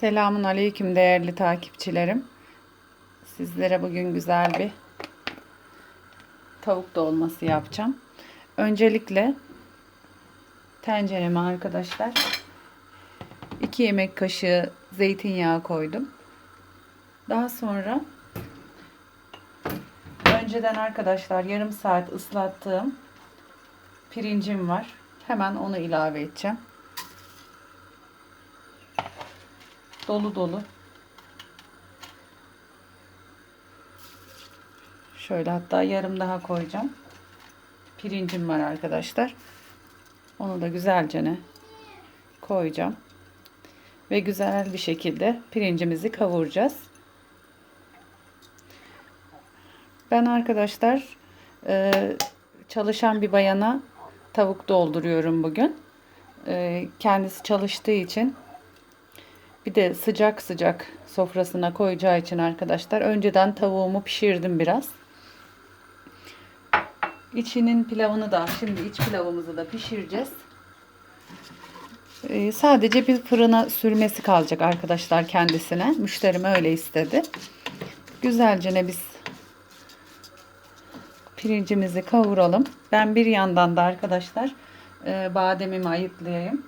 Selamun Aleyküm değerli takipçilerim. Sizlere bugün güzel bir tavuk dolması yapacağım. Öncelikle tencereme arkadaşlar 2 yemek kaşığı zeytinyağı koydum. Daha sonra önceden arkadaşlar yarım saat ıslattığım pirincim var. Hemen onu ilave edeceğim. Dolu dolu. Şöyle hatta yarım daha koyacağım. Pirincim var arkadaşlar. Onu da güzelce ne koyacağım. Ve güzel bir şekilde pirincimizi kavuracağız. Ben arkadaşlar e, çalışan bir bayana tavuk dolduruyorum bugün. E, kendisi çalıştığı için bir de sıcak sıcak sofrasına koyacağı için arkadaşlar önceden tavuğumu pişirdim biraz. İçinin pilavını da şimdi iç pilavımızı da pişireceğiz. Ee, sadece bir fırına sürmesi kalacak arkadaşlar kendisine. Müşterim öyle istedi. Güzelce ne biz pirincimizi kavuralım. Ben bir yandan da arkadaşlar e, bademimi ayıklayayım.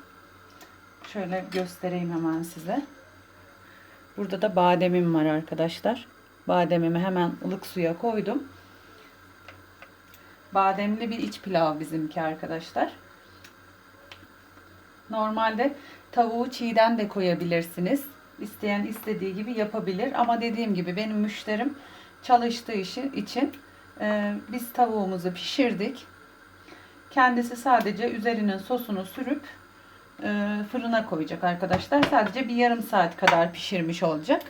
Şöyle göstereyim hemen size. Burada da bademim var arkadaşlar. Bademimi hemen ılık suya koydum. Bademli bir iç pilav bizimki arkadaşlar. Normalde tavuğu çiğden de koyabilirsiniz. İsteyen istediği gibi yapabilir. Ama dediğim gibi benim müşterim çalıştığı işi için e, biz tavuğumuzu pişirdik. Kendisi sadece üzerinin sosunu sürüp e, fırına koyacak arkadaşlar. Sadece bir yarım saat kadar pişirmiş olacak.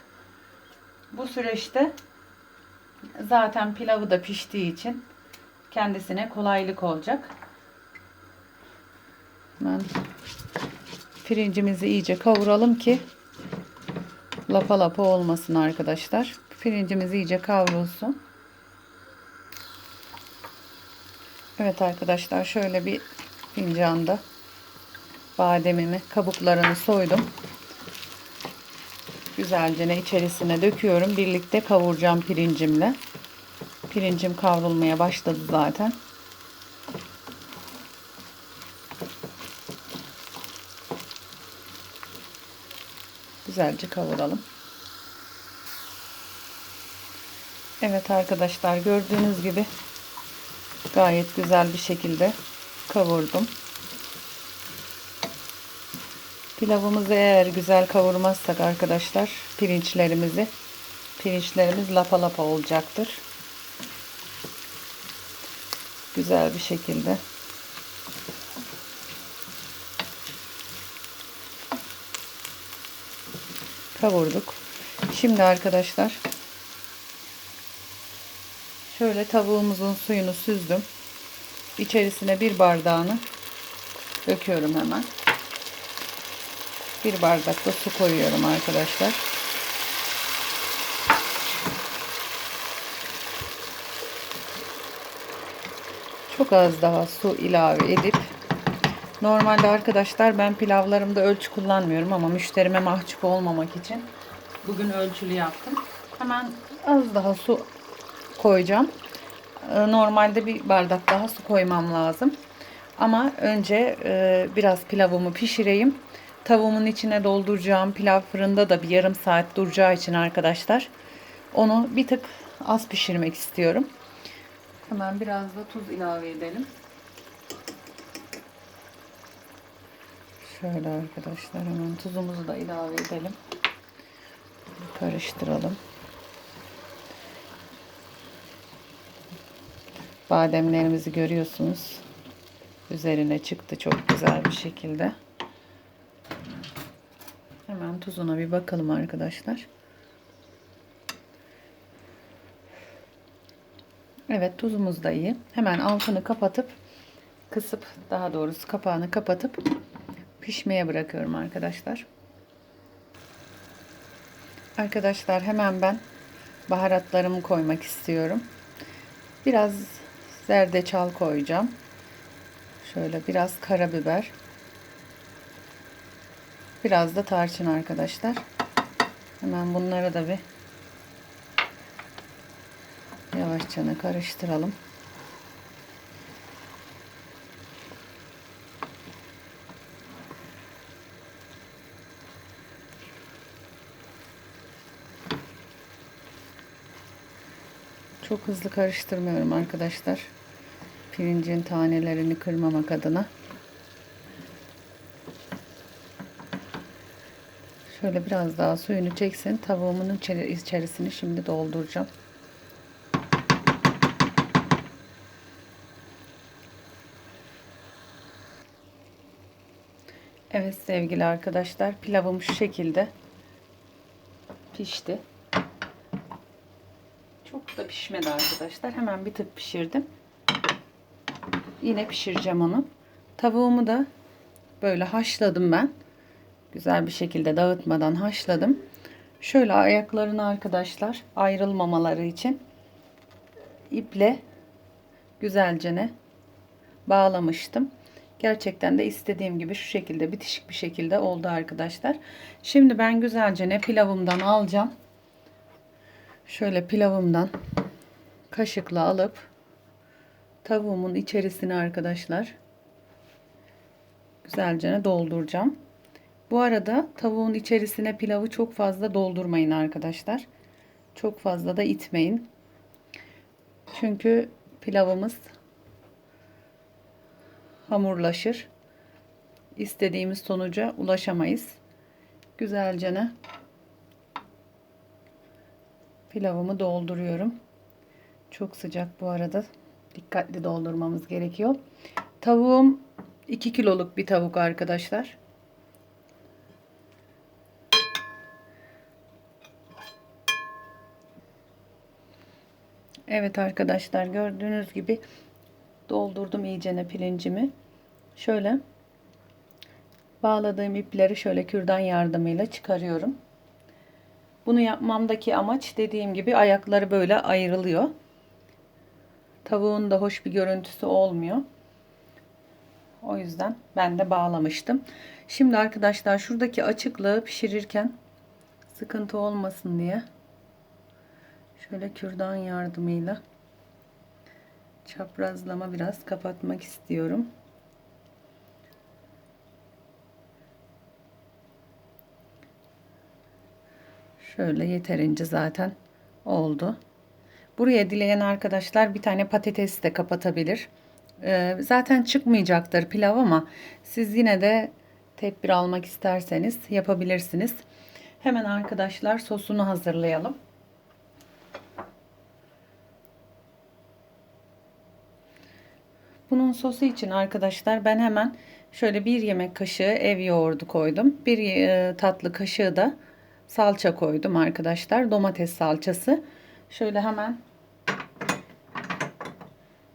Bu süreçte zaten pilavı da piştiği için kendisine kolaylık olacak. Ben pirincimizi iyice kavuralım ki lapa lapa olmasın arkadaşlar. Pirincimiz iyice kavrulsun. Evet arkadaşlar şöyle bir fincanda bademimi kabuklarını soydum. Güzelce ne içerisine döküyorum. Birlikte kavuracağım pirincimle. Pirincim kavrulmaya başladı zaten. Güzelce kavuralım. Evet arkadaşlar gördüğünüz gibi gayet güzel bir şekilde kavurdum. Pilavımızı eğer güzel kavurmazsak arkadaşlar pirinçlerimizi pirinçlerimiz lapa lapa olacaktır. Güzel bir şekilde kavurduk. Şimdi arkadaşlar şöyle tavuğumuzun suyunu süzdüm. İçerisine bir bardağını döküyorum hemen. Bir bardak da su koyuyorum arkadaşlar. Çok az daha su ilave edip normalde arkadaşlar ben pilavlarımda ölçü kullanmıyorum ama müşterime mahcup olmamak için bugün ölçülü yaptım. Hemen az daha su koyacağım. Ee, normalde bir bardak daha su koymam lazım. Ama önce e, biraz pilavımı pişireyim. Tavuğumun içine dolduracağım pilav fırında da bir yarım saat duracağı için arkadaşlar onu bir tık az pişirmek istiyorum. Hemen biraz da tuz ilave edelim. Şöyle arkadaşlar hemen tuzumuzu da ilave edelim. Karıştıralım. Bademlerimizi görüyorsunuz. Üzerine çıktı çok güzel bir şekilde. Hemen tuzuna bir bakalım arkadaşlar. Evet tuzumuz da iyi. Hemen altını kapatıp kısıp daha doğrusu kapağını kapatıp pişmeye bırakıyorum arkadaşlar. Arkadaşlar hemen ben baharatlarımı koymak istiyorum. Biraz zerdeçal koyacağım. Şöyle biraz karabiber. Biraz da tarçın arkadaşlar. Hemen bunları da bir yavaşça karıştıralım. Çok hızlı karıştırmıyorum arkadaşlar. Pirincin tanelerini kırmamak adına. Şöyle biraz daha suyunu çeksin. Tavuğumun içeri- içerisini şimdi dolduracağım. Evet sevgili arkadaşlar pilavım şu şekilde pişti. Çok da pişmedi arkadaşlar. Hemen bir tık pişirdim. Yine pişireceğim onu. Tavuğumu da böyle haşladım ben. Güzel bir şekilde dağıtmadan haşladım. Şöyle ayaklarını arkadaşlar ayrılmamaları için iple güzelce bağlamıştım. Gerçekten de istediğim gibi şu şekilde bitişik bir şekilde oldu arkadaşlar. Şimdi ben güzelce ne pilavımdan alacağım. Şöyle pilavımdan kaşıkla alıp tavuğumun içerisine arkadaşlar güzelce dolduracağım. Bu arada tavuğun içerisine pilavı çok fazla doldurmayın arkadaşlar. Çok fazla da itmeyin. Çünkü pilavımız hamurlaşır. İstediğimiz sonuca ulaşamayız. Güzelce pilavımı dolduruyorum. Çok sıcak bu arada. Dikkatli doldurmamız gerekiyor. Tavuğum 2 kiloluk bir tavuk arkadaşlar. Evet arkadaşlar gördüğünüz gibi doldurdum iyicene pirincimi. Şöyle bağladığım ipleri şöyle kürdan yardımıyla çıkarıyorum. Bunu yapmamdaki amaç dediğim gibi ayakları böyle ayrılıyor. Tavuğun da hoş bir görüntüsü olmuyor. O yüzden ben de bağlamıştım. Şimdi arkadaşlar şuradaki açıklığı pişirirken sıkıntı olmasın diye şöyle kürdan yardımıyla çaprazlama biraz kapatmak istiyorum. Şöyle yeterince zaten oldu. Buraya dileyen arkadaşlar bir tane patates de kapatabilir. Ee, zaten çıkmayacaktır pilav ama siz yine de tedbir almak isterseniz yapabilirsiniz. Hemen arkadaşlar sosunu hazırlayalım. Bunun sosu için arkadaşlar ben hemen şöyle bir yemek kaşığı ev yoğurdu koydum. Bir e, tatlı kaşığı da salça koydum arkadaşlar. Domates salçası. Şöyle hemen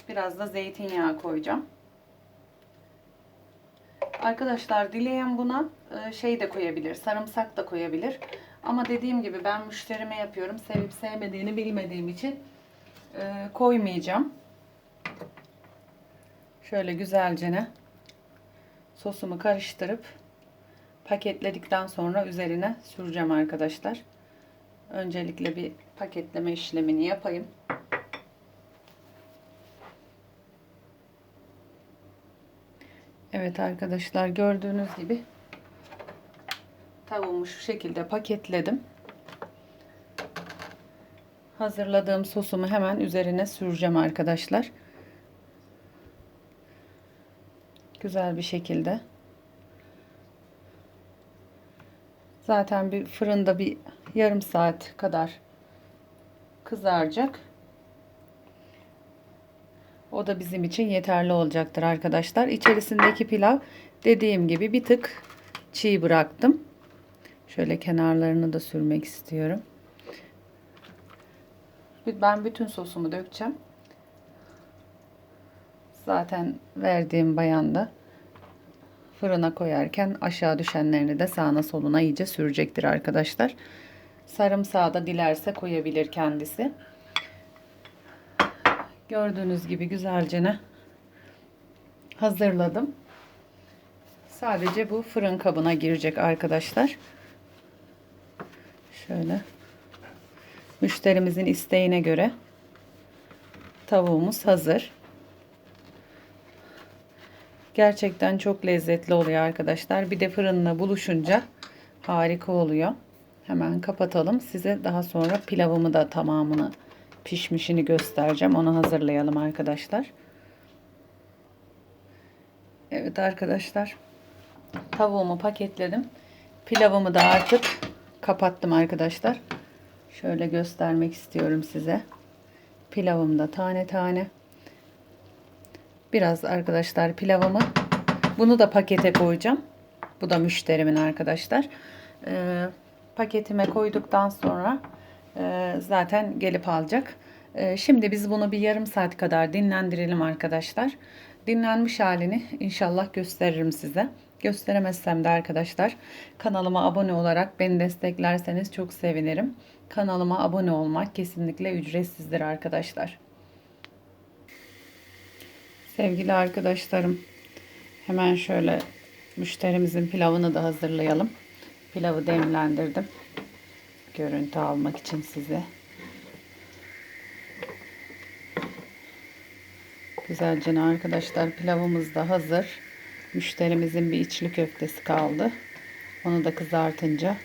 biraz da zeytinyağı koyacağım. Arkadaşlar dileyen buna e, şey de koyabilir. Sarımsak da koyabilir. Ama dediğim gibi ben müşterime yapıyorum. Sevip sevmediğini bilmediğim için e, koymayacağım. Şöyle güzelce sosumu karıştırıp paketledikten sonra üzerine süreceğim arkadaşlar. Öncelikle bir paketleme işlemini yapayım. Evet arkadaşlar gördüğünüz gibi tavuğumu şu şekilde paketledim. Hazırladığım sosumu hemen üzerine süreceğim arkadaşlar. Güzel bir şekilde. Zaten bir fırında bir yarım saat kadar kızaracak. O da bizim için yeterli olacaktır arkadaşlar. İçerisindeki pilav dediğim gibi bir tık çiğ bıraktım. Şöyle kenarlarını da sürmek istiyorum. Ben bütün sosumu dökeceğim. Zaten verdiğim bayanda fırına koyarken aşağı düşenlerini de sağına soluna iyice sürecektir arkadaşlar. Sarımsağı da dilerse koyabilir kendisi. Gördüğünüz gibi güzelce hazırladım. Sadece bu fırın kabına girecek arkadaşlar. Şöyle müşterimizin isteğine göre tavuğumuz hazır. Gerçekten çok lezzetli oluyor arkadaşlar. Bir de fırınla buluşunca harika oluyor. Hemen kapatalım. Size daha sonra pilavımı da tamamını pişmişini göstereceğim. Onu hazırlayalım arkadaşlar. Evet arkadaşlar. Tavuğumu paketledim. Pilavımı da artık kapattım arkadaşlar. Şöyle göstermek istiyorum size. Pilavım da tane tane. Biraz arkadaşlar pilavımı bunu da pakete koyacağım. Bu da müşterimin arkadaşlar. Ee, paketime koyduktan sonra e, zaten gelip alacak. Ee, şimdi biz bunu bir yarım saat kadar dinlendirelim arkadaşlar. Dinlenmiş halini inşallah gösteririm size. Gösteremezsem de arkadaşlar kanalıma abone olarak beni desteklerseniz çok sevinirim. Kanalıma abone olmak kesinlikle ücretsizdir arkadaşlar. Sevgili arkadaşlarım hemen şöyle müşterimizin pilavını da hazırlayalım. Pilavı demlendirdim. Görüntü almak için size. Güzelce arkadaşlar pilavımız da hazır. Müşterimizin bir içli köftesi kaldı. Onu da kızartınca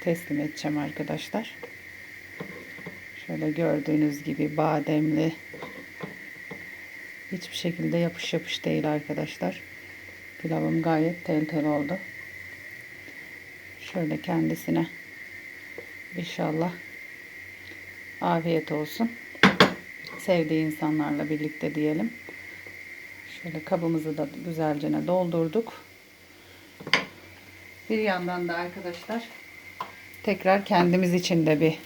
teslim edeceğim arkadaşlar. Şöyle gördüğünüz gibi bademli hiçbir şekilde yapış yapış değil arkadaşlar. Pilavım gayet tel tel oldu. Şöyle kendisine inşallah afiyet olsun. Sevdiği insanlarla birlikte diyelim. Şöyle kabımızı da güzelce doldurduk. Bir yandan da arkadaşlar tekrar kendimiz için de bir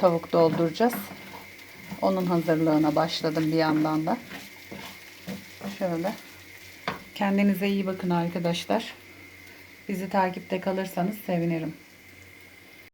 tavuk dolduracağız. Onun hazırlığına başladım bir yandan da. Şöyle. Kendinize iyi bakın arkadaşlar. Bizi takipte kalırsanız sevinirim.